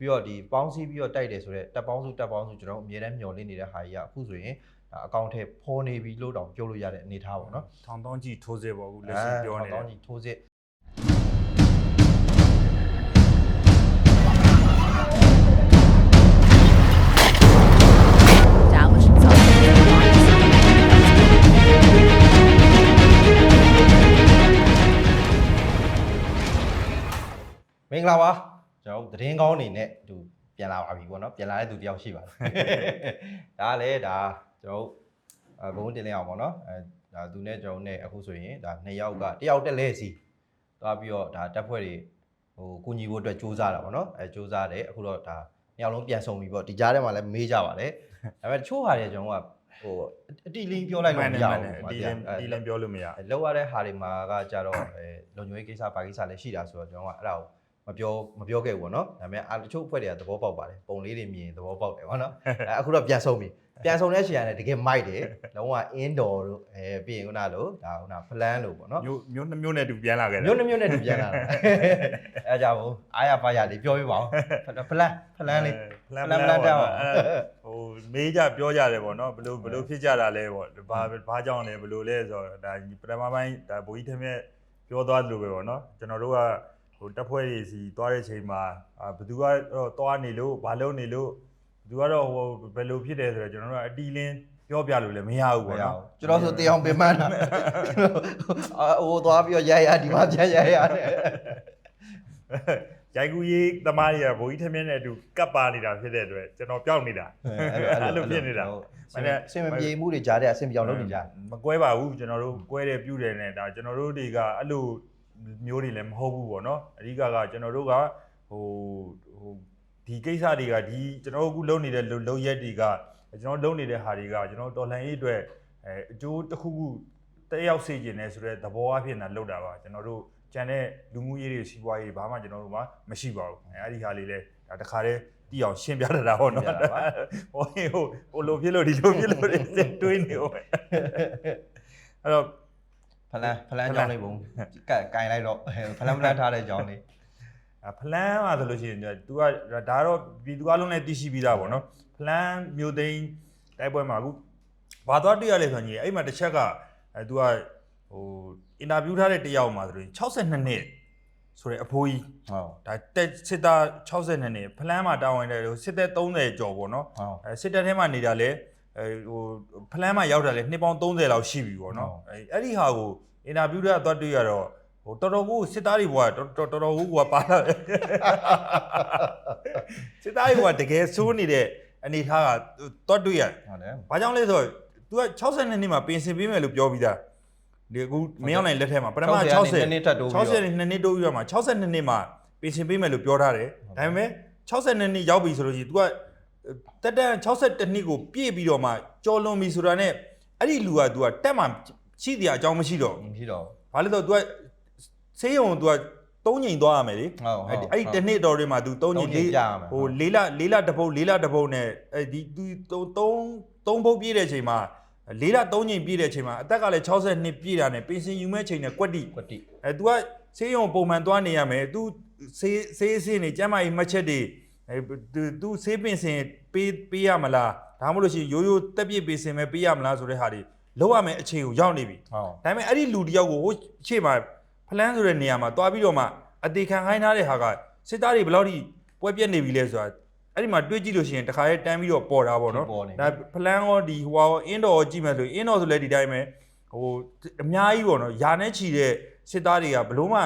ပြီးတော့ဒီပေါင်းစည်းပြီးတော့တိုက်တယ်ဆိုတော့တက်ပေါင်းစုတက်ပေါင်းစုကျွန်တော်တို့အမြဲတမ်းမျှော်လင့်နေတဲ့ဟာကြီးကအခုဆိုရင်ဒါအကောင့်ထဲပေါ်နေပြီလို့တောင်ပြောလို့ရတဲ့အနေအထားပေါ့နော်ထောင်တောင်းကြည့်ထိုးစေပေါ့အခုလက်ရှိပြောနေတောတယ်င်းကြီးထိုးစစ် Dallas Sullivan. မင်္ဂလာပါ ကျွန်တော်တို့သတင်းကောင်းအနေနဲ့သူပြန်လာပါပြီပေါ့နော်ပြန်လာတဲ့သူတယောက်ရှိပါတယ်ဒါကလည်းဒါကျွန်တော်တို့အဘုံတင်လိုက်အောင်ပေါ့နော်အဲဒါသူနဲ့ကျွန်တော်နဲ့အခုဆိုရင်ဒါနှစ်ယောက်ကတယောက်တက်လဲစီသွားပြီးတော့ဒါတက်ဖွဲ့တွေဟိုကုညီဖို့အတွက်စူးစမ်းတာပေါ့နော်အဲစူးစမ်းတယ်အခုတော့ဒါနှစ်ယောက်လုံးပြန်ဆုံပြီပေါ့ဒီကြားထဲမှာလည်းမေးကြပါတယ်ဒါပေမဲ့တချို့ဟာတွေကျွန်တော်ကဟိုအတိလင်းပြောလိုက်မှလို့န်မတယ်ရမှန်ဘူးတယ်ပေါ့ဒီဗျာလင်းဒီလင်းပြောလို့မရအဲလောက်ရတဲ့ဟာတွေမှာကကြတော့အဲလုံခြုံရေးကိစ္စဘာကိစ္စလည်းရှိတာဆိုတော့ကျွန်တော်ကအဲ့ဒါကို မပြောမပြောခဲ့ဘူးပေါ့နော်ဒါပေမဲ့အားတချို့အဖွဲ့တွေကသဘောပေါက်ပါတယ်ပုံလေးတွေမြင်ရင်သဘောပေါက်တယ်ပေါ့နော်အဲအခုတော့ပြန်ဆုံးပြီပြန်ဆုံးတဲ့ရှေ့ရတယ်တကယ်မိုက်တယ်လုံးဝ indoor တို့အဲပြီးရင်ခုနလို့ဒါခုန plan လို့ပေါ့နော်မျိုးမျိုးနှမျိုးနဲ့တူပြန်လာခဲ့တယ်မြို့နှမြို့နဲ့တူပြန်လာတာအဲကြောင့်မို့အားရပါရလေးပြောပြပါဦး plan plan လေးဖလန် plan ဖ plan လန်တောတော့က်ဟိုမေးကြပြောကြတယ်ပေါ့နော်ဘလို့ဘလို့ဖြစ်ကြတာလဲပေါ့ဘာဘာကြောင့်လဲဘလို့လဲဆိုတော့ဒါပထမပိုင်းဒါဘိုးကြီးထမက်ပြောသွားတယ်လို့ပဲပေါ့နော်ကျွန်တော်တို့က ဟိုတက်ဖွဲ့တွေစီသွားတဲ့ချိန်မှာဘသူကတော့သွားနေလို့ဘာလုပ်နေလို့ဘသူကတော့ဟိုဘယ်လိုဖြစ်တယ်ဆိုတော့ကျွန်တော်တို့ကအတီးလင်းပြောပြလို့လည်းမရဘူးပေါ့နော်ကျွန်တော်ဆိုတရားပင်မန်းတာဟိုသွားပြီးတော့ရရဒီမှာပြန်ရရတယ်ရိုက်ကူရေးသမားတွေကဘိုးကြီးထမင်းနဲ့အတူကပ်ပါနေတာဖြစ်တဲ့အတွက်ကျွန်တော်ပျောက်နေတာအဲ့လိုဖြစ်နေတာဆင်ဆင်မပြေမှုတွေကြားတဲ့အဆင်ပြောင်းလုပ်နေကြမကွဲပါဘူးကျွန်တော်တို့ကွဲတယ်ပြုတယ်နဲ့ဒါကျွန်တော်တို့တွေကအဲ့လို မျိုးတွေလည်းမဟုတ်ဘူးပေါ့နော်အဓိကကကျွန်တော်တို့ကဟိုဟိုဒီကိစ္စတွေကဒီကျွန်တော်တို့အခုလုပ်နေတဲ့လုပ်ရက်တွေကကျွန်တော်လုပ်နေတဲ့ဟာတွေကကျွန်တော်တော်လှန်ရေးအတွက်အဲအကျိုးတစ်ခုခုတက်ရောက်စေခြင်းနဲ့ဆိုတဲ့သဘောအဖြစ်နဲ့လုပ်တာပါကျွန်တော်တို့ကျန်တဲ့လူမှုရေးတွေစီးပွားရေးဘာမှကျွန်တော်တို့မှမရှိပါဘူးအဲအဲ့ဒီဟာလေးလဲဒါတခါတည်းတီးအောင်ရှင်းပြတတ်တာပေါ့နော်ဟိုဟိုဟိုလိုဖြစ်လို့ဒီလိုဖြစ်လို့တွေးနေဦးမယ်အဲ့တော့ ဖလန်ဖလန်ကြောင်းလေးပုံကတ်ကင်လိုက်တော့ဖလန်ဖလန်ထားတဲ့ကြောင်းလေးအဖလန်ပါဆိုလို့ရှိရင် तू ကဒါတော့ဒီသူအလုံးနဲ့တည်ရှိပြီးသားပေါ့နော်ဖလန်မျိုးသိန်းတိုက်ပွဲမှာအခုဘာသွားတွေ့ရလဲဆိုရင်အဲ့မှာတစ်ချက်ကအဲ तू ကဟိုအင်တာဗျူးထားတဲ့တယောက်မှာဆိုရင်62နှစ်ဆိုတဲ့အဖိုးကြီးဟုတ်ဒါတက်စစ်သား62နှစ်ဖလန်မှာတာဝန်တဲ့စစ်သက်30ကျော်ပေါ့နော်ဟုတ်အဲစစ်တပ်ထဲမှာနေတာလဲ အဲဟိုဖလန်းမှာရောက်တာလဲနှစ်ပေါင်း30လောက်ရှိပြီပေါ့နော်ဟုတ်အဲအဲ့ဒီဟာကိုအင်တာဗျူးတွေကတော့တွေ့ရတော့ဟိုတော်တော်ကိုစစ်သားတွေဘွားတော်တော်တော်တော်ကိုကပါလာတယ်စစ်သားတွေကတကယ်စိုးနေတဲ့အနေထားကတော့တွေ့ရဟုတ်တယ်ဘာကြောင့်လဲဆိုတော့ तू က62နှစ်မှာပြင်ဆင်ပေးမယ်လို့ပြောပြီးသားဒီအခုမင်းအောင်နိုင်လက်ထက်မှာပထမ60နှစ်ထပ်တိုးပြီး60နှစ်နှစ်တိုးပြီးတော့မှ62နှစ်မှာပြင်ဆင်ပေးမယ်လို့ပြောထားတယ်ဒါပေမဲ့62နှစ်ရောက်ပြီဆိုလို့ရှိရင် तू က တက်တန်62နှစ်ကိုပြည့်ပြီးတော့မှကြော်လွန်ပြီဆိုတာနဲ့အဲ့ဒီလူက तू ကတက်မှရှိတရားအကြောင်းမရှိတော့ဘူး မရှိတော့ ဘာလို့လဲဆိုတော့ तू ကဆေးရုံ तू ကသုံးချိန်သွားရမယ်လေ ဟုတ်ဟုတ် အဲ့ဒီအဲ့ဒီတစ်နှစ်တော်တွေမှာ तू သုံးချိန်လေး ပြရမယ် ဟိုလေးလလေးလတစ်ပုတ်လေးလတစ်ပုတ်နဲ့အဲဒီ तू သုံးသုံးပုတ်ပြည့်တဲ့အချိန်မှာလေးလသုံးချိန်ပြည့်တဲ့အချိန်မှာအသက်ကလည်း62ပြည့်တာနဲ့ပင်စင်ယူမဲ့ချိန်နဲ့ကွက်တိ ကွတိ အဲ तू ကဆေးရုံပုံမှန်သွားနေရမယ် तू ဆေးဆေးဆေးနေကျမ်းမာရေးမှတ်ချက်တွေ အဲ तू तू ဆေးပင်စင်ပေးပေးရမလားဒါမှမဟုတ်လို့ရှိရင်ရိုးရိုးတက်ပြည့်ပင်စင်ပဲပေးရမလားဆိုတဲ့ဟာတွေလောက်ရမယ်အခြေကိုရောက်နေပြီဟုတ်ဒါပေမဲ့အဲ့ဒီလူတယောက်ကိုဟိုရှေ့မှာဖလန်းဆိုတဲ့နေရာမှာတွားပြီးတော့မှအသေးခံခိုင်းထားတဲ့ဟာကစစ်သားတွေဘယ်လောက်ထိပွဲပြက်နေပြီလဲဆိုတာအဲ့ဒီမှာတွေးကြည့်လို့ရှိရင်တခါရဲတန်းပြီးတော့ပေါ်တာပေါ့နော်ဒါဖလန်းရောဒီဟိုဟာရောအင်းတော်ရောကြည့်မယ်ဆိုရင်အင်းတော်ဆိုလည်းဒီတိုင်းပဲဟိုအများကြီးပေါ့နော်ယာနဲ့ချီတဲ့စစ်သားတွေကဘလို့မှ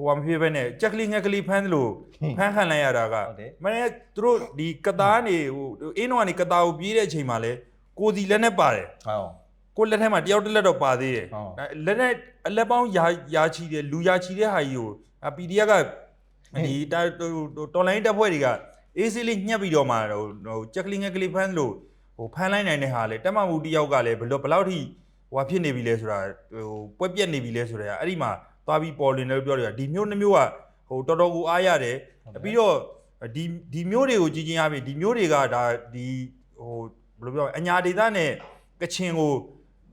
ဟိုဟာမဖြစ်ဘဲနဲ့ကြက်ကလေးငက်ကလေးဖမ်းသလိုဖမ်းခံလိုက်ရတာကမနေ့သူတို့ဒီကသားနေဟိုအင်းတော်ကနေကသားကိုပြေးတဲ့အချိန်မှာလဲကိုစီလက်နဲ့ပါတယ်ဟုတ်ကိုလက်ထက်မှာတယောက်တစ်လက်တော့ပါသေးတယ်ဟုတ်ဒါလက်နဲ့အလက်ပေါင်းယာယာချီတယ်လူယာချီတဲ့ဟာကြီးကိုအ PDF ကဒီတာတော်လိုင်းတပ်ဖွဲ့တွေကအေးဆေးလေးညှက်ပြီးတော့မှဟိုဟိုချက်ကလေးငက်ကလေးဖမ်းလို့ဟိုဖမ်းလိုက်နိုင်တဲ့ဟာလေတက်မမှုတယောက်ကလည်းဘယ်လိုဘယ်လောက်ထိဟိုဟာဖြစ်နေပြီလဲဆိုတာဟိုပွဲပြက်နေပြီလဲဆိုတာအဲ့ဒီမှာ သွားပြီးပေါ်လွင်တယ်လို့ပြောတယ်ဒီမျိုးနှမျိုးကဟိုတော်တော်ကိုအားရတယ်ပြီးတော့ဒီဒီမျိုးတွေကိုကြည်ချင်းရပြီဒီမျိုးတွေကဒါဒီဟိုဘယ်လိုပြောအညာဒေသနဲ့ကချင်ကို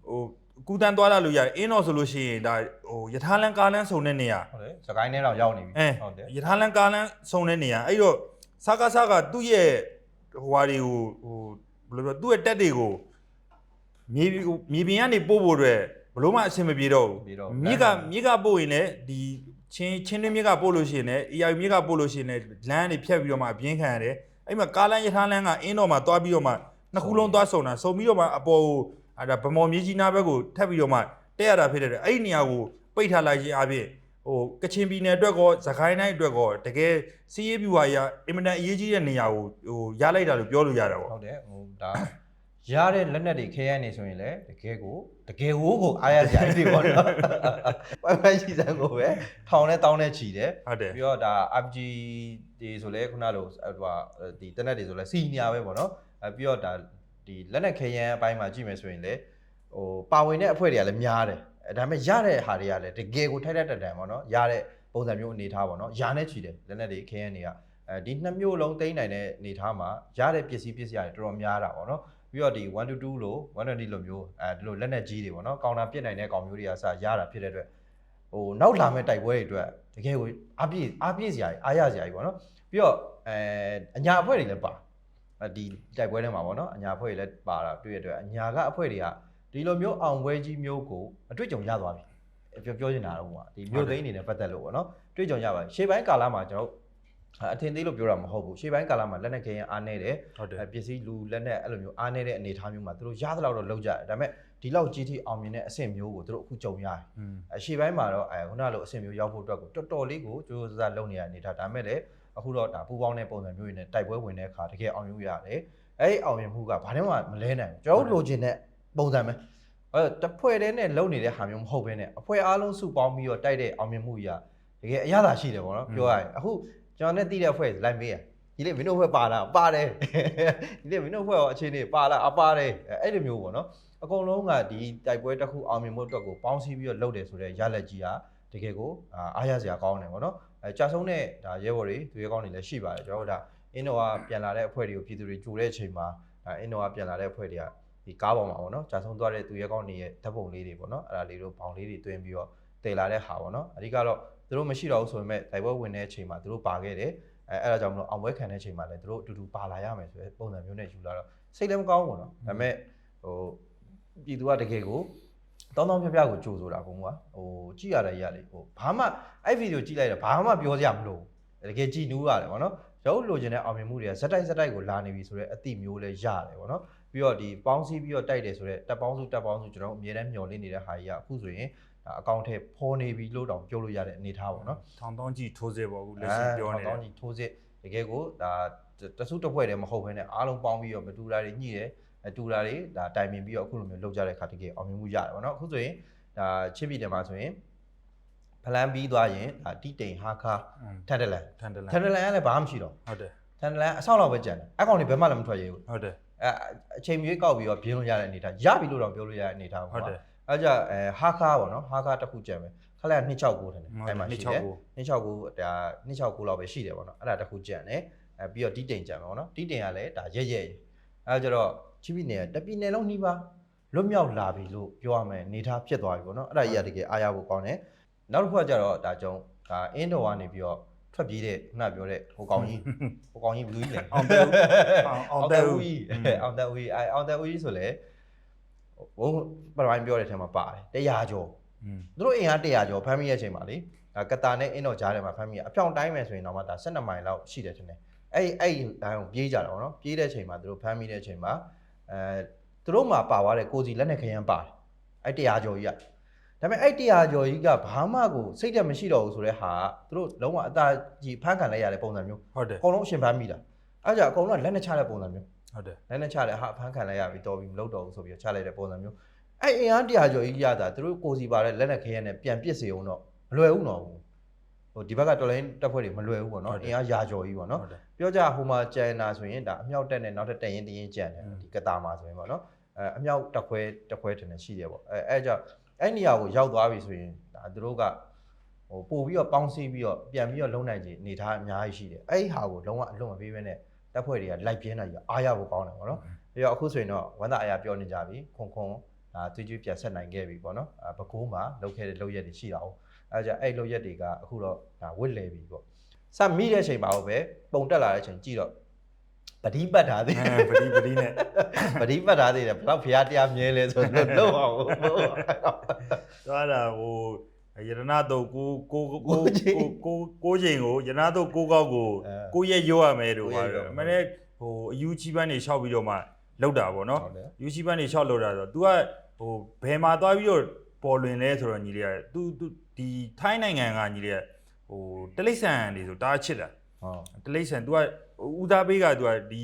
ဟိုကူတန်းသွားလာလို့ရတယ်အင်းတော့ဆိုလို့ရှိရင်ဒါဟိုယထာလန်ကားလန်းစုံတဲ့နေရာဟုတ်တယ်စကိုင်းထဲတော့ရောက်နေပြီအဲဟုတ်တယ်ယထာလန်ကားလန်းစုံတဲ့နေရာအဲ့တော့စကားစကားသူ့ရဲ့ဟိုဟာတွေကိုဟိုဘယ်လိုပြောသူ့ရဲ့တက်တွေကိုမြေမြေပြင်ကနေပို့ဖို့အတွက် ဘလို့မှအဆင်မပြေတော့ဘူးမြစ်ကမြစ်ကပို့ရင်လည်းဒီချင်းချင်းတွင်းမြစ်ကပို့လို့ရှိရင်လည်း AI မြစ်ကပို့လို့ရှိရင်လည်းလမ်းတွေဖြတ်ပြီးတော့မှအပြင်းခံရတယ်အဲ့မှာကားလမ်းရထားလမ်းကအင်းတော်မှာသွားပြီးတော့မှနှစ်ခုလုံးသွားဆုံတာဆုံပြီးတော့မှအပေါ်ကိုအဲ့ဒါဗမော်မြေကြီးနားဘက်ကိုထပ်ပြီးတော့မှတက်ရတာဖြစ်တဲ့အတွက်အဲ့ဒီနေရာကိုပိတ်ထားလိုက်ခြင်းအပြင်ဟိုကချင်ပြည်နယ်အတွက်ကောသခိုင်းတိုင်းအတွက်ကောတကယ်စီးရေးပြူဟာရအင်မတန်အရေးကြီးတဲ့နေရာကိုဟိုရလိုက်တာလို့ပြောလို့ရတာပေါ့ဟုတ်တယ်ဟိုဒါ ရတဲ့လက်နက်တွေခဲရနေဆိုရင်လည်းတကယ်ကိုတကယ်ဟိုးကိုအားရစရာတွေပေါ့နော်ပိုင်ပိုင်ရှိစံကိုပဲထောင်နဲ့တောင်းနဲ့ချီတယ်ဟုတ်တယ်ပြီးတော့ဒါ RPG တွေဆိုလဲခုနလိုဟိုဟာဒီတက်နက်တွေဆိုလဲစီနီယာပဲပေါ့နော်အဲပြီးတော့ဒါဒီလက်နက်ခဲရန်အပိုင်းမှာကြည့်မယ်ဆိုရင်လေဟိုပါဝင်တဲ့အဖွဲ့တွေကလည်းများတယ်အဲဒါပေမဲ့ရတဲ့ဟာတွေကလည်းတကယ်ကိုထိုက်တဲ့တက်တန်ပေါ့နော်ရတဲ့ပုံစံမျိုးအနေထားပေါ့နော်ရာနဲ့ချီတယ်လက်နက်တွေခဲရန်တွေကအဲဒီနှစ်မျိုးလုံးတိမ့်နိုင်တဲ့အနေထားမှာရတဲ့ပစ္စည်းပစ္စည်းတွေတော်တော်များတာပေါ့နော် ပြီးတော့ဒီ1 to 2လို့120လိုမျိုးအဲဒီလိုလက်နက်ကြီးတွေပေါ့နော်ကောင်တာပြစ်နိုင်တဲ့ကောင်မျိုးတွေကစရတာဖြစ်တဲ့အတွက်ဟိုနောက်လာမဲ့တိုက်ပွဲတွေအတွက်တကယ်ကိုအားပြည့်အားပြည့်စရာကြီးအားရစရာကြီးပေါ့နော်ပြီးတော့အဲအညာအဖွဲ့တွေလည်းပါအဲဒီတိုက်ပွဲထဲမှာပေါ့နော်အညာအဖွဲ့တွေလည်းပါတာတွေ့ရတဲ့အတွက်အညာကအဖွဲ့တွေကဒီလိုမျိုးအောင်ပွဲကြီးမျိုးကိုအတွေ့အကြုံရသွားပြီပြောပြောချင်တာတော့ဟိုကဒီမျိုးသိန်းအနေနဲ့ပတ်သက်လို့ပေါ့နော်တွေ့ကြုံရပါရှေ့ပိုင်းကာလမှာကျွန်တော် အထင်သေးလို့ပြောတာမဟုတ်ဘူးရှေ့ပိုင်းကာလမှာလက်နက်ခဲရင်အားနေတယ်ဟုတ်တယ်အဲပစ္စည်းလူလက်နဲ့အဲ့လိုမျိုးအားနေတဲ့အနေအထားမျိုးမှာသူတို့ရသလောက်တော့လောက်ကြတယ်ဒါပေမဲ့ဒီလောက်ကြီးထိအောင်မြင်တဲ့အဆင့်မျိုးကိုသူတို့အခုကြုံရတယ်อืมအရှိပိုင်းမှာတော့အဲခုနလိုအဆင့်မျိုးရောက်ဖို့အတွက်ကိုတော်တော်လေးကိုကြိုးစားလုပ်နေရတဲ့အနေထားဒါပေမဲ့လည်းအခုတော့ဒါပူပေါင်းတဲ့ပုံစံမျိုးတွေနဲ့တိုက်ပွဲဝင်တဲ့အခါတကယ်အောင်မြင်ရတယ်အဲ့ဒီအောင်မြင်မှုကဘာမှမလဲနိုင်ဘူးကျွန်တော်တို့လိုချင်တဲ့ပုံစံပဲအဲတစ်ဖွဲ့တည်းနဲ့လုပ်နေတဲ့ဟာမျိုးမဟုတ်ဘဲနဲ့အဖွဲအားလုံးစုပေါင်းပြီးတော့တိုက်တဲ့အောင်မြင်မှုကြီးကတကယ်အရသာရှိတယ်ပေါ့နော်ပြောရရင်အခု ကျွန်တော်နဲ့တီးတဲ့အဖွဲ့လိုက်မေးရဒီလေမင်းတို့ဖွဲ့ပါလားပါတယ်ဒီလေမင်းတို့ဖွဲ့ရောအခြေအနေပါလားအပါတယ်အဲ့လိုမျိုးပေါ့နော်အကုန်လုံးကဒီတိုက်ပွဲတစ်ခုအောင်မြင်မှုအတွက်ကိုပေါင်းစည်းပြီးတော့လုပ်တယ်ဆိုတော့ရလက်ကြီးကတကယ်ကိုအာအားရစရာကောင်းတယ်ပေါ့နော်အဲကြာဆုံးတဲ့ဒါရဲဘော်တွေသူရဲကောင်းတွေလည်းရှိပါတယ်ကျွန်တော်တို့ဒါအင်းတော်ကပြန်လာတဲ့အဖွဲ့တွေကိုပြည်သူတွေကြိုတဲ့အချိန်မှာဒါအင်းတော်ကပြန်လာတဲ့အဖွဲ့တွေကဒီကားပေါ်မှာပေါ့နော်ကြာဆုံးသွားတဲ့သူရဲကောင်းတွေရဲ့ဓာတ်ပုံလေးတွေပေါ့နော်အဲ့ဒါလေးတို့ဘောင်လေးတွေတွင်းပြီးတော့တည်လာတဲ့ဟာပေါ့နော်အဓိကတော့ သူတို့မရှိတော့ဘူးဆိုပေမဲ့တိုက်ပွဲဝင်တဲ့အချိန်မှာသူတို့ပါခဲ့တယ်အဲအဲ့ဒါကြောင့်မလို့အောင်ပွဲခံတဲ့အချိန်မှာလည်းသူတို့အတူတူပါလာရမယ်ဆိုတဲ့ပုံစံမျိုးနဲ့ယူလာတော့စိတ်လည်းမကောင်းဘူးပေါ့နော်ဒါပေမဲ့ဟိုပြည်သူကတကယ်ကိုတောင်းတောင်းပြပြကိုကြိုဆိုတာဘုံကဟိုကြည့်ရတဲ့ရလေဟိုဘာမှအဲ့ဗီဒီယိုကြည့်လိုက်တာဘာမှပြောစရာမလိုဘူးတကယ်ကြည်နူးရတယ်ဗောနော်ရုပ်လိုချင်တဲ့အောင်မြင်မှုတွေကဇက်တိုက်ဇက်တိုက်ကိုလာနေပြီဆိုတော့အတိမျိုးလဲရတယ်ဗောနော်ပြီးတော့ဒီပေါင်းစည်းပြီးတော့တိုက်တယ်ဆိုတော့တပ်ပေါင်းစုတပ်ပေါင်းစုကျွန်တော်တို့အမြဲတမ်းမျှော်လင့်နေတဲ့ဟာကြီးကအခုဆိုရင်ဒါ အကောင့်ထဲဖော်နေပြီလို့တောင်ပြောလို့ရတဲ့အနေအထားဗောနော်ထောင်တောင်းကြီးထိုးစေပေါ့အခုလက်ရှိပြောနေတကောယ်င်းကြီးထိုးစစ်တကယ်ကိုဒါတဆုတစ်ဖွဲ့တည်းမဟုတ်ဘဲနဲ့အားလုံးပေါင်းပြီးတော့မတူတာတွေညှိတယ်အတူတာတွေဒါတိုင်ပင်ပြီးတော့အခုလိုမျိုးလုပ်ကြတဲ့ခါတကယ်အောင်မြင်မှုရတယ်ဗောနော်အခုဆိုရင်ဒါချစ်ပြည်တယ်မှာဆိုရင်ဖလန်ပြီးသွားရင်ဒါတီတိန်ဟာခါอืมထန်တလန်ထန်တလန်ထန်တလန်ကလည်းဘာမှမရှိတော့ဟုတ်တယ်ထန်တလန်အဆောက်လောက်ပဲကြံတယ်အကောင်တွေဘယ်မှလည်းမထွက်ရဘူးဟုတ်တယ်အဲအချိန်မြေးကောက်ပြီးတော့ပြင်းလို့ရတဲ့အနေထားရပြီလို့တော့ပြောလို့ရတဲ့အနေထားဟုတ်တယ် အဲကြအဲဟာခါပေါ့နော်ဟာခါတစ်ခုကြံမယ်ခက်လက်269ထင်တယ်အဲ့မှာရှိတယ်269ဒါ269လောက်ပဲရှိတယ်ပေါ့နော်အဲ့ဒါတစ်ခုကြံတယ်အဲပြီးတော့တီးတိန်ကြံမယ်ပေါ့နော်တီးတိန်ကလည်းဒါရဲရဲအဲကြတော့ချိပိနယ်တပိနယ်လုံးနှီးပါလွတ်မြောက်လာပြီလို့ပြောရမယ်နေသားဖြစ်သွားပြီပေါ့နော်အဲ့ဒါကြီးကတကယ်အားရဖို့ကောင်းတယ်နောက်တစ်ခုကကြတော့ဒါကြောင့်ဒါအင်းတော်ကနေပြီးတော့ထွက်ပြေးတဲ့ခုနပြောတဲ့ဟိုကောင်ကြီးဟိုကောင်ကြီးဘလူးကြီးလေအောင်တဲ့ဦးအောင်အောင်တဲ့ဦးကြီးอืมအောင်တဲ့ဦးကြီးအဲအောင်တဲ့ဦးကြီးဆိုလေ ဘုံပရိုင်းပြောတဲ့အထက်မှာပါတယ်100ကျော်อืมသူတို့အိမ်က100ကျော်ဖမ်းမိရဲ့အချိန်မှာလေဒါကတာနဲ့အင်းတော်ကြားထဲမှာဖမ်းမိရအပြောင်တိုင်းမယ်ဆိုရင်တော့မှဒါ12မိုင်လောက်ရှိတယ်ထင်တယ်အဲ့အဲ့ဒီဒိုင်းကိုပြေးကြတာပေါ့နော်ပြေးတဲ့အချိန်မှာသူတို့ဖမ်းမိတဲ့အချိန်မှာအဲသူတို့မှာပါသွားတဲ့ကိုစီလက်နဲ့ခရမ်းပါတယ်အဲ့100ကျော်ကြီးကဒါပေမဲ့အဲ့100ကျော်ကြီးကဘာမှကိုစိတ်တက်မရှိတော့ဘူးဆိုတဲ့ဟာကသူတို့လုံးဝအသာကြီးဖမ်းခံလိုက်ရတဲ့ပုံစံမျိုးဟုတ်တယ်အကုန်လုံးအရှင်ဖမ်းမိတာအဲ့ကြအကုန်လုံးကလက်နဲ့ချတဲ့ပုံစံမျိုး ဟုတ်တယ်လက်နဲ့ချတယ်ဟာဖမ်းခံလိုက်ရပြီတော်ပြီမလုပ်တော့ဘူးဆိုပြီးတော့ချလိုက်တဲ့ပုံစံမျိုးအဲ့အင်အားတရားကျော်ကြီးရတာသူတို့ကိုစီပါတဲ့လက်နဲ့ခရဲနဲ့ပြန်ပစ်စေအောင်တော့မလွယ်ဘူးတော့ဘူးဟိုဒီဘက်ကတော်လိုင်းတက်ဖွဲ့တွေမလွယ်ဘူးပေါ့နော်အင်အားရာကျော်ကြီးပေါ့နော်ဟုတ်တယ်ပြောကြဟိုမှာကျန်တာဆိုရင်ဒါအမြောက်တက်နဲ့နောက်ထပ်တက်ရင်တရင်ကျန်တယ်อืมဒီကတာမှာဆိုရင်ပေါ့နော်အဲအမြောက်တက်ခွဲတက်ခွဲတင်နေရှိတယ်ပေါ့အဲအဲ့ကြောင့်အဲ့နေရာကိုရောက်သွားပြီဆိုရင်ဒါသူတို့ကဟိုပို့ပြီးတော့ပေါင်းစည်းပြီးတော့ပြန်ပြီးတော့လုံနိုင်ခြင်းအနေထားအများကြီးရှိတယ်အဲ့ဒီဟာကိုလုံးဝအလွန်မပေးဘဲနဲ့ တက်ဖွဲ့တွေကလိုက်ပြင်းတာကြီးအားရဖို့ကောင်းတယ်ပေါ့နော်ပြီးတော့အခုဆိုရင်တော့ဝမ်းသာအရာပြောနေကြပြီခွန်ခွန်ဒါသွေးကြွေးပြန်ဆက်နိုင်ခဲ့ပြီပေါ့နော်အဲဘကိုးမှာလောက်ခဲ့တဲ့လောက်ရက်တွေရှိတာ哦အဲဒါကြင့်အဲ့လောက်ရက်တွေကအခုတော့ဒါဝစ်လေပြီပေါ့စမိတဲ့အချိန်ပါပဲပုံတက်လာတဲ့အချိန်ကြည့်တော့ပတိပတ်ထားသေးအဲပတိပတိနဲ့ပတိပတ်ထားသေးတယ်ဘယ်တော့ဖရားတရားမြဲလဲဆိုတော့လုံးအောင်သွားတာဟို ရတနာတော့ကိုကိုကို ကို ကို ချိန် ကိုကိုချိန်ကိုရတနာတော့ကိုကောက်ကို အဲ ကိုရက်ရောရမယ်လို့ ကို ပါ ရက်ရော တော့အမနဲ့ဟိုအယူချီပန်းနေလျှောက်ပြီးတော့မှလောက်တာပေါ့နော် ဟုတ်တယ် ယူချီပန်းနေလျှောက်လောက်တာဆိုတော့ तू ကဟိုဘယ်မှာသွားပြီးတော့ပေါ်လွင်လဲဆိုတော့ညီလေးက तू तू ဒီထိုင်းနိုင်ငံကညီလေးကဟိုတလိษံနေဆိုတားချစ်တာ ဟုတ် တလိษံ तू ကဦးသားပေးက तू ကဒီ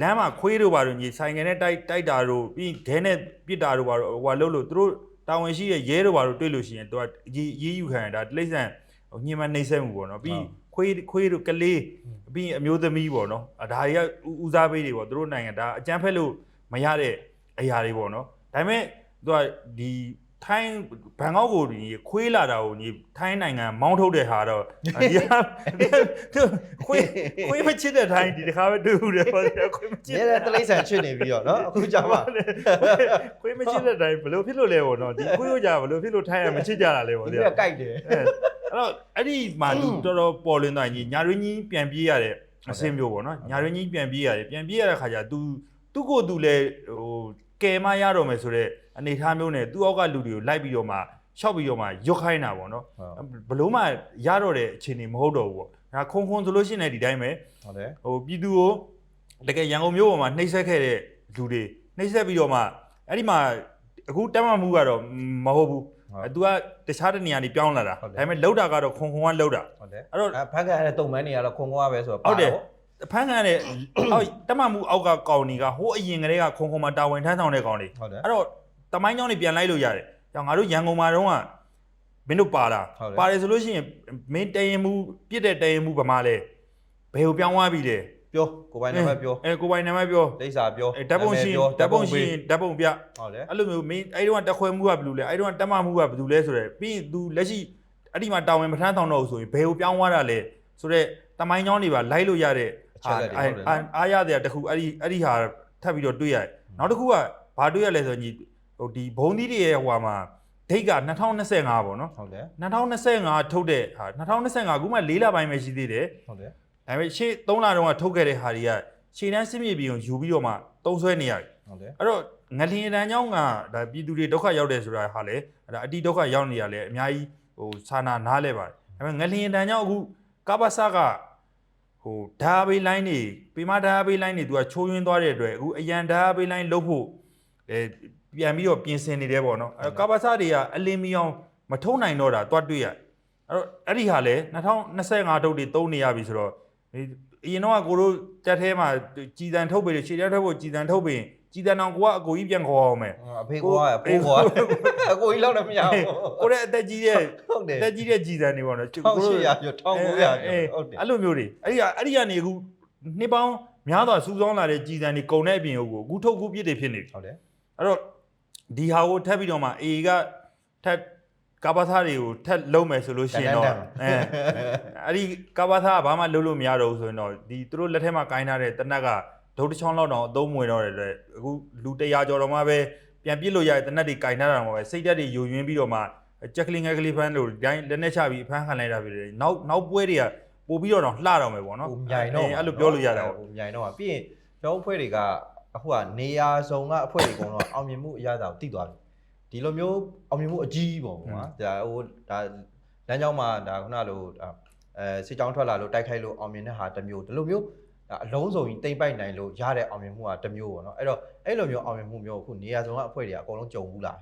လမ်းမှာခွေးတို့ဘာလို့ညီဆိုင်ငယ်နဲ့တိုက်တိုက်တာတို့ပြီးခဲနဲ့ပြစ်တာတို့ဘာလို့ဟိုလှုပ်လို့သူတို့ တာဝန်ရှိရဲ့ရဲတို့ဘာလို့တွေ့လို့ရှိရင် तू ကရေးရေးယူခံရတာတလိษံဟိုညင်မနှိမ့်ဆက်မှုပေါ့နော်ပြီးခွေးခွေးတို့ကလေးပြီးအမျိုးသမီးပေါ့နော်အဒါတွေကဦးစားပေးတွေပေါ့သူတို့နိုင်ငံဒါအကြမ်းဖက်လို့မရတဲ့အရာတွေပေါ့နော်ဒါပေမဲ့ तू ကဒီ ထိုင်းဘန်ကောက်ကိုဒီခွေးလာတာကိုညီထိုင်းနိုင်ငံမောင်းထုတ်တဲ့ဟာတော့ဒီဟာဒီဟာသူခွေးခွေးမချစ်တဲ့ထိုင်းဒီတစ်ခါပဲတွေ့ဦးတယ်ပေါ့ခွေးမချစ်ရဲတဲ့တလိษံချစ်နေပြီးတော့နော်အခုကြာမှခွေးမချစ်တဲ့တိုင်းဘယ်လိုဖြစ်လို့လဲပေါ့နော်ဒီခွေးတို့ကြာဘယ်လိုဖြစ်လို့ထိုင်းရမချစ်ကြတာလဲပေါ့ဒီဒီကကြိုက်တယ်အဲ့တော့အဲ့ဒီမှာလူတော်တော်ပေါ်လွင်သွားရင်ညာရင်းကြီးပြန်ပြေးရတဲ့အဆင်မျိုးပေါ့နော်ညာရင်းကြီးပြန်ပြေးရတယ်ပြန်ပြေးရတဲ့ခါကျ तू သူ့ကိုယ်သူလဲဟိုကယ်မရတော့မယ်ဆိုတော့ အနေထားမျိုးနဲ့သူ့အောက်ကလူတွေကိုလိုက်ပြီးတော့မှရှောက်ပြီးတော့မှရွတ်ခိုင်းတာပေါ့နော်ဟုတ်ဘလို့မှရတော့တဲ့အခြေအနေမဟုတ်တော့ဘူးပေါ့ဒါခုံခုံဆိုလို့ရှိရင်လည်းဒီတိုင်းပဲဟုတ်တယ်ဟိုပြည်သူကိုတကယ်ရန်ကုန်မြို့ပေါ်မှာနှိမ့်ဆက်ခဲ့တဲ့လူတွေနှိမ့်ဆက်ပြီးတော့မှအဲ့ဒီမှာအခုတက်မှမှုကတော့မဟုတ်ဘူးဟုတ်အဲ तू ကတခြားတနေရာနေပြောင်းလာတာဟုတ်တယ်ဒါပေမဲ့လောက်တာကတော့ခုံခုံကလောက်တာဟုတ်တယ်အဲ့တော့အဲဖန်ကန်ရတဲ့တုံမန်းတွေကတော့ခွန်ကွာပဲဆိုတော့ဟုတ်တယ်ပါတော့ဖန်ကန်တဲ့အောက်တက်မှမှုအောက်ကကောင်တွေကဟိုးအရင်ကတည်းကခုံခုံမှာတာဝန်ထမ်းဆောင်တဲ့ကောင်တွေဟုတ်တယ်အဲ့တော့ တမိုင်းကြောင်းတွေပြန်လိုက်လို့ရတယ်။ကြောင့်ငါတို့ရန်ကုန်မှာတော့ကမင်းတို့ပါတာဟုတ်တယ်ပါတယ်ဆိုလို့ရှိရင်မင်းတရင်မှုပြစ်တဲ့တရင်မှုဗမာလဲဘယ်ကိုပြောင်းသွားပြီလဲပြောကိုပိုင်နံပါတ်ပြောအဲကိုပိုင်နာမည်ပြောဒိစာပြောအဲဓာတ်ပုံရှင်နာမည်ပြောဓာတ်ပုံရှင်ဓာတ်ပုံပြဟုတ်တယ်အဲ့လိုမျိုးမင်းအဲ့ဒီတော့တက်ခွဲမှုကဘယ်လိုလဲအဲ့ဒီတော့တက်မမှုကဘယ်လိုလဲဆိုတော့ပြီးရင် तू လက်ရှိအဲ့ဒီမှာတာဝန်မထမ်းဆောင်တော့ဘူးဆိုရင်ဘယ်ကိုပြောင်းသွားတာလဲဆိုတော့တမိုင်းကြောင်းတွေပါလိုက်လို့ရတဲ့အချက်လက်တွေဟုတ်တယ်နော်အားရတဲ့တခုအဲ့ဒီအဲ့ဒီဟာထပ်ပြီးတော့တွေ့ရတယ်နောက်တစ်ခုကဘာတွေ့ရလဲဆိုရင်ညီ ဟိုဒီဘုံသီးတွေရဲ့ဟိုမှာဒိတ်က2025ပေါ့နော်ဟုတ်တယ်2025ထုတ်တဲ့ဟာ2025ခုမှ၄လပိုင်းပဲရှိသေးတယ်ဟုတ်တယ်ဒါပေမဲ့ရှေ့3လတုန်းကထုတ်ခဲ့တဲ့ဟာတွေကရှေ့တန်းစစ်မြေပြင်ကိုယူပြီးတော့မှတုံးဆွဲနေရတယ်ဟုတ်တယ်အဲ့တော့ငလျင်တန်းကြောင်းကဒါပြည်သူတွေဒုက္ခရောက်တယ်ဆိုတာဟာလေအဲ့ဒါအတိဒုက္ခရောက်နေရလဲအများကြီးဟိုစာနာနားလဲပါတယ်ဒါပေမဲ့ငလျင်တန်းကြောင်းအခုကပ္ပစကဟိုဓာဘေးလိုင်းနေပေမဓာဘေးလိုင်းနေသူကချိုးယွင်းသွားတဲ့အတွက်အခုအရန်ဓာဘေးလိုင်းလုတ်ဖို့အဲ ပြန်ပြီးတော့ပြင်ဆင်နေတယ်ပေါ့နော်အဲ့တော့ကပ္ပစတွေကအလင်းမီအောင်မထုံနိုင်တော့တာတွတ်တွေ့ရအဲ့တော့အဲ့ဒီဟာလေ2025ထုတ်တွေသုံးနေရပြီဆိုတော့ဒီအရင်တော့ကကိုတို့တက်ထဲမှာကြည်တန်ထုတ်ပေးတယ်ခြေတက်ထွက်ဖို့ကြည်တန်ထုတ်ပေးရင်ကြည်တန်အောင်ကိုကအကိုကြီးပြန်ခေါ်အောင်မယ်အဖေကွာပိုးကွာအကိုကြီးလောက်လည်းမရဘူးကိုတဲ့အသက်ကြီးတဲ့ဟုတ်တယ်အသက်ကြီးတဲ့ကြည်တန်တွေပေါ့နော်1800ကျော်1900ကျော်ဟုတ်တယ်အဲ့လိုမျိုးတွေအဲ့ဒီကအဲ့ဒီကနေအခုနှစ်ပေါင်းများစွာစူးစောင်းလာတဲ့ကြည်တန်တွေကုန်တဲ့အပြင်ကိုအခုထုတ်ခုပြစ်တွေဖြစ်နေပြီဟုတ်တယ်အဲ့တော့ ဒီဟာကိုထပ်ပြီးတော့မှအေကထပ်ကာဘာသာတွေကိုထပ်လုံးမယ်ဆိုလို့ရှိရင်တော့အဲအဲ့ဒီကာဘာသာကဘာမှလုံးလို့မရတော့ဘူးဆိုရင်တော့ဒီသူတို့လက်ထက်မှာကိုင်းထားတဲ့တနက်ကဒုတ်တစ်ချောင်းလောက်တော့အသုံးမဝင်တော့တဲ့အတွက်အခုလူ100ကျော်တော့မှပဲပြန်ပြစ်လို့ရတဲ့တနက်တွေကင်ထားတာမှာပဲစိတ်ဓာတ်တွေယိုယွင်းပြီးတော့မှချက်ကလင်ငယ်ကလေးဖန်းလို့ဒီတိုင်းလက်နဲ့ချပြီးဖန်းခံလိုက်တာဖြစ်တယ်နောက်နောက်ပွဲတွေကပို့ပြီးတော့တော့လှတော့မယ်ပေါ့နော်ဟိုမြိုင်တော့အဲ့လိုပြောလို့ရတာပေါ့ဟိုမြိုင်တော့ပြီးရင်ကျောင်းအဖွဲ့တွေက အခုကနေရာစုံကအဖွဲ့တွေအကုန်လုံးအောင်မြင်မှုအရသာကိုတိသွားတယ်ဒီလိုမျိုးအောင်မြင်မှုအကြီးပေါ့ကွာဒါဟိုဒါလမ်းကြောင်းမှာဒါခုနလိုဒါအဲစစ်ကြောင်းထွက်လာလို့တိုက်ခိုက်လို့အောင်မြင်တဲ့ဟာတစ်မျိုးဒီလိုမျိုးဒါအလုံးစုံကြီးတိမ့်ပိုက်နိုင်လို့ရတဲ့အောင်မြင်မှုကတစ်မျိုးပေါ့နော်အဲ့တော့အဲ့လိုမျိုးအောင်မြင်မှုမျိုးအခုနေရာစုံကအဖွဲ့တွေကအကုန်လုံးကြုံဘူးလာ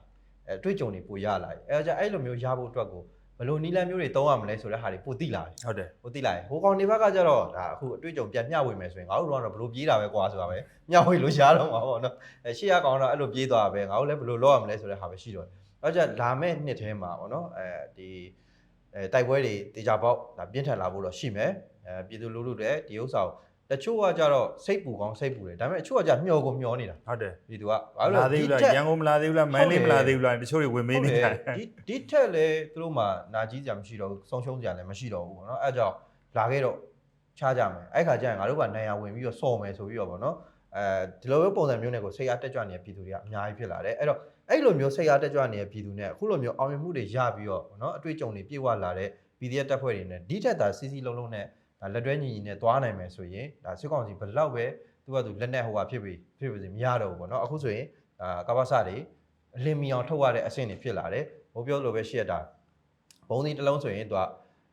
အဲတွေ့ကြုံနေပိုရလာတယ်အဲဒါကြင့်အဲ့လိုမျိုးရဖို့အတွက်ကို ဘယ်လိုနီလန်မျိုးတွေသုံးရမလဲဆိုတဲ့ဟာတွေပိုသိလာတယ်ဟုတ်တယ်ဟိုတိလိုက်ဟိုကောင်နေဘက်ကကျတော့ဒါအခုအတွေ့အကြုံပြန်မျှဝေမယ်ဆိုရင်ငါတို့တော့ဘလို့ပြေးတာပဲကွာဆိုတာပဲမျှဝေလို့ရတော့မှာပေါ့နော်အဲရှေ့ကကောင်တော့အဲ့လိုပြေးသွားတာပဲငါတို့လည်းဘလို့လောက်ရမလဲဆိုတဲ့ဟာပဲရှိတော့တယ်အဲ့ကြလာမဲ့နှစ်ထဲမှာပေါ့နော်အဲဒီအဲတိုက်ပွဲတွေတေချာပေါက်ဒါပြင်းထန်လာဖို့တော့ရှိမယ်အဲပြည်သူလူထုတွေဒီဥစ္စာကို တချို့ကကြတော့စိတ်ပူကောင်းစိတ်ပူတယ်ဒါပေမဲ့အချို့ကကြမျောကိုမျောနေတာဟုတ်တယ်ပြည်သူကဘာမလို့လာလဲသေးဘူးလားဒီထက်ရန်ကုန်မလာသေးဘူးလားမန္တလေးမလာသေးဘူးလားတချို့တွေဝင်မေးနေကြတယ်ဒီဒီထက်လေသူတို့မှနာကြီးကြမရှိတော့ဘူးဆုံးရှုံးကြလည်းမရှိတော့ဘူးပေါ့နော်အဲကြောင့်လာခဲ့တော့ချားကြမယ်အဲ့ခါကျရင်ငါတို့ကနိုင်ရဝင်ပြီးတော့စော်မယ်ဆိုပြီးတော့ပေါ့နော်အဲဒီလိုမျိုးပုံစံမျိုးနဲ့ကိုစိတ်အားတက်ကြွနေတဲ့ပြည်သူတွေကအများကြီးဖြစ်လာတယ်အဲ့တော့အဲ့လိုမျိုးစိတ်အားတက်ကြွနေတဲ့ပြည်သူနဲ့အခုလိုမျိုးအောင်မြင်မှုတွေရပြီးတော့ပေါ့နော်အတွေ့အကြုံတွေပြည့်ဝလာတဲ့ PDF တပ်ဖွဲ့တွေနဲ့ဒီထက်သာစီစီလုံးလုံးနဲ့ ဒါလက်တွဲညီညီနဲ့သွားနိုင်မယ်ဆိုရင်ဒါစစ်ကောင်စီဘယ်လောက်ပဲသူကသူလက်နဲ့ဟိုဟာဖြစ်ပြီဖြစ်ပြီမရတော့ဘူးပေါ့နော်အခုဆိုရင်အာကပ္ပစတွေအလင်းမီအောင်ထုတ်ရတဲ့အဆင့်တွေဖြစ်လာတယ်ဟိုပြောလို့ပဲရှေ့ရတာဘုံဒီတစ်လုံးဆိုရင်သူက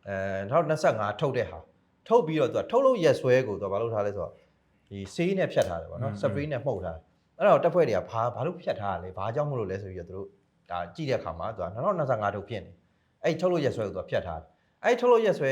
အဲ2025ထုတ်တဲ့ဟာထုတ်ပြီးတော့သူကထုတ်လို့ရက်ဆွဲကိုသူကဘာလုပ်ထားလဲဆိုတော့ဒီဆေးနဲ့ဖြတ်ထားတယ်ပေါ့နော်စပရေးနဲ့မှုတ်ထားတယ်အဲ့တော့တပ်ဖွဲ့တွေကဘာဘာလို့ဖြတ်ထားရလဲဘာကြောင့်မလို့လဲဆိုပြီးတော့သူတို့ဒါကြည့်တဲ့အခါမှာသူက2025ထုတ်ဖြစ်နေအဲ့ထုတ်လို့ရက်ဆွဲကိုသူကဖြတ်ထားတယ် အဲ့ထုတ်လို့ရက်ဆွဲ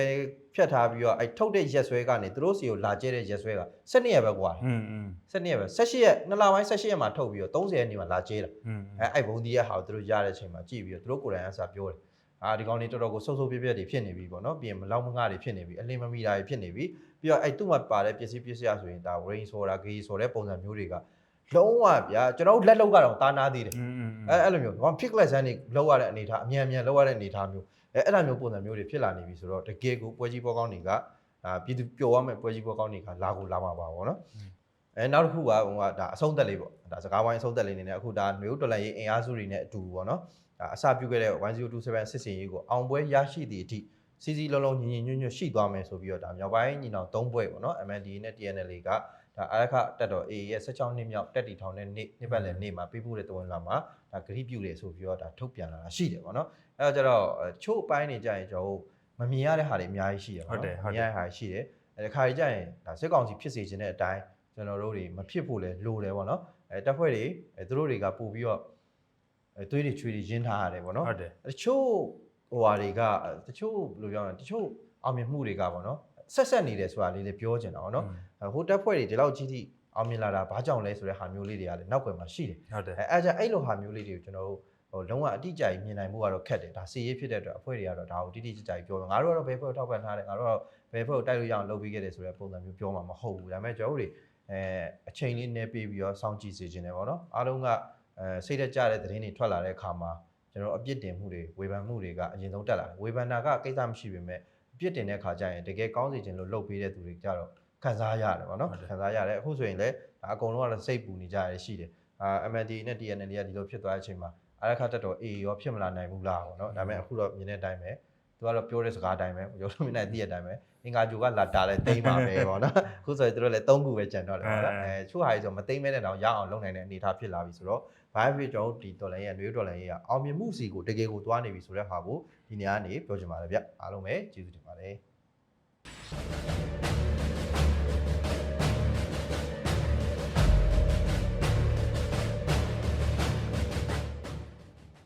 ဖြတ်ထားပြီးတော့အဲ့ထုတ်တဲ့ရက်ဆွဲကနေသူတို့စီကိုလာကျဲတဲ့ရက်ဆွဲက7ရက်ပဲကွာ อืมอืม 7ရက်ပဲ18ရက်နှစ်လပိုင်း18ရက်မှာထုတ်ပြီးတော့30ရက်နေမှာလာကျဲတာ อืม အဲ့အဲ့ဘုံဒီရဲ့ဟာကိုသူတို့ရတဲ့အချိန်မှာကြည့်ပြီးတော့သူတို့ကိုယ်တိုင်အစားပြောတယ်အာဒီကောင်လေးတော်တော်ကိုဆုပ်ဆုပ်ပြက်ပြက်တွေဖြစ်နေပြီပေါ့နော်ပြီးရင်မလောက်မငှတွေဖြစ်နေပြီအလင်းမမီတာတွေဖြစ်နေပြီပြီးတော့အဲ့သူ့မှာပါတဲ့ပစ္စည်းပစ္စည်းအဆိုရင်ဒါ rain ဆိုတာဂေးဆိုတဲ့ပုံစံမျိုးတွေကလုံးဝဗျာကျွန်တော်တို့လက်လောက်ကတော့တာနာသေးတယ် อืมอืม အဲအဲ့လိုမျိုးဘာ pick less ဆန်းနေလောက်ရတဲ့အနေထားအမြန်အမြန်လောက်ရတဲ့အနေထားမျိုး အဲအဲ့လိုမျိုးပုံစံမျိုးတွေဖြစ်လာနေပြီဆိုတော့တကယ်ကိုပွဲကြီးပွဲကောင်းတွေကဒါပြည်သူပျော်ရမယ့်ပွဲကြီးပွဲကောင်းတွေကလာကိုလာမှာပါဗောနော်အဲနောက်တစ်ခုကဟိုကဒါအဆုံးသက်လေးပေါ့ဒါစကားဝိုင်းအဆုံးသက်လေးနေနဲ့အခုဒါမျိုးတော်လိုင်းရေးအင်အားစုတွေနဲ့အတူဗောနော်ဒါအစပြုခဲ့တဲ့1027စစ်စင်ရေးကိုအောင်ပွဲရရှိသည့်အထိစီစီလုံးလုံးညီညီညွတ်ညွတ်ရှိသွားမယ်ဆိုပြီးတော့ဒါမြောက်ပိုင်းညီနောင်၃ဘွဲ့ဗောနော် MND နဲ့ TNL က ဒါအာရခတက်တော် AA ရဲ့16နှစ်မြောက်တက်တီထောင်တဲ့နေ့နှစ်ပတ်လည်နေ့မှာပြပို့တဲ့တဝန်လာမှာဒါဂရိပြုတယ်ဆိုပြီးတော့ဒါထုတ်ပြန်လာတာရှိတယ်ဗောနော်အဲတော့ကျတော့အဲချို့အပိုင်းနေကြရင်ကျွန်တော်တို့မမြင်ရတဲ့ဟာတွေအများကြီးရှိတယ်ဗောဟုတ်တယ်နော်ဟုတ်မတယ်မြင်ရတဲ့ဟာတွေရှိတယ်အဲခါကြီးကြရင်ဒါစစ်ကောင်စီဖြစ်စေခြင်းတဲ့အတိုင်းကျွန်တော်တို့တွေမဖြစ်ဖို့လဲလိုတယ်ဗောနော်အဲတပ်ဖွဲ့တွေအဲသူတို့တွေကပို့ပြီးတော့အဲသွေးတွေချွေးတွေရင်းထားရတယ်ဗောနော်ဟုတ်တယ်တချို့ဟိုဟာတွေကတချို့ဘယ်လိုပြောရလဲတချို့အောင်မြင်မှုတွေကဗောနော် ဆက်ဆက်နေတယ်ဆိုတာလေးလည်းပြောချင်တာဗောနော်အဲဟိုတက်ဖွဲ့တွေဒီလောက်ကြီးထိအောင်မြင်လာတာဘာကြောင့်လဲဆိုတဲ့ဟာမျိုးလေးတွေကလည်းနောက်ွယ်မှာရှိတယ်ဟုတ်တယ်အဲအဲကြင့်အဲ့လိုဟာမျိုးလေးတွေကိုကျွန်တော်တို့ဟိုလုံးဝအတိအကျကြီးမြင်နိုင်မှုကတော့ခက်တယ်ဒါစီရေးဖြစ်တဲ့အတွက်အဖွဲ့တွေကတော့ဒါကိုတိတိကျကျကြီးပြောတယ်ငါတို့ကတော့ဘယ်ဖွဲ့ကိုထောက်ပံ့ထားတယ်ငါတို့ကတော့ဘယ်ဖွဲ့ကိုတိုက်လို့ရအောင်လုပ်ပြီးခဲ့တယ်ဆိုတဲ့ပုံစံမျိုးပြောမှာမဟုတ်ဘူးဒါပေမဲ့ကျွန်တော်တို့တွေအဲအချိန်လေးနည်းပေးပြီးတော့စောင့်ကြည့်စေခြင်းတယ်ပေါ့နော်အားလုံးကအဲစိတ်သက်ကြတဲ့သတင်းတွေထွက်လာတဲ့အခါမှာကျွန်တော်တို့အပြစ်တင်မှုတွေဝေဖန်မှုတွေကအရင်ဆုံးတက်လာတယ်ဝေဖန်တာကကိစ္စမရှိပေမဲ့အ ပြစ်တင်တဲ့အခါကျရင်တကယ်ကောင်းစေခြင်းလို့လုပ်ပေးတဲ့သူတွေကြတော့ခံစားရတယ်ပေါ့နော်ခံစားရတယ်အခုဆိုရင်လည်းဒါအကုန်လုံးကတော့စိတ်ပူနေကြရရှိတယ်အာ MND နဲ့ TNL ကဒီလိုဖြစ်သွားတဲ့အချိန်မှာအရခတက်တော် A ရောဖြစ်မလာနိုင်ဘူးလားပေါ့နော်ဒါပေမဲ့အခုတော့မြင်တဲ့အတိုင်းပဲသူကတော့ပြောတဲ့စကားအတိုင်းပဲရုပ်လုံးမြင်တဲ့သိတဲ့အတိုင်းပဲအင်္ဂါဂျိုကလာတာလဲတိမ့်ပါပဲပေါ့နော်အခုဆိုရင်သူတို့လည်း၃ခုပဲကြံတော့တယ်ပေါ့နော်အဲချို့ဟာကြီးဆိုမတိမ့်မဲတဲ့တော့ရအောင်လုပ်နိုင်တဲ့အနေအထားဖြစ်လာပြီဆိုတော့ ဘာဖြစ်ကျွန်တော်တို့ဒီဒေါ်လာရဲ့နွေဒေါ်လာရဲ့အောင်မြင်မှုစီကိုတကယ်ကိုသွားနေပြီဆိုတဲ့ဟာကိုဒီနေရာကနေပြောချင်ပါတယ်ဗျအားလုံးပဲကျေးဇူးတင်ပါတယ်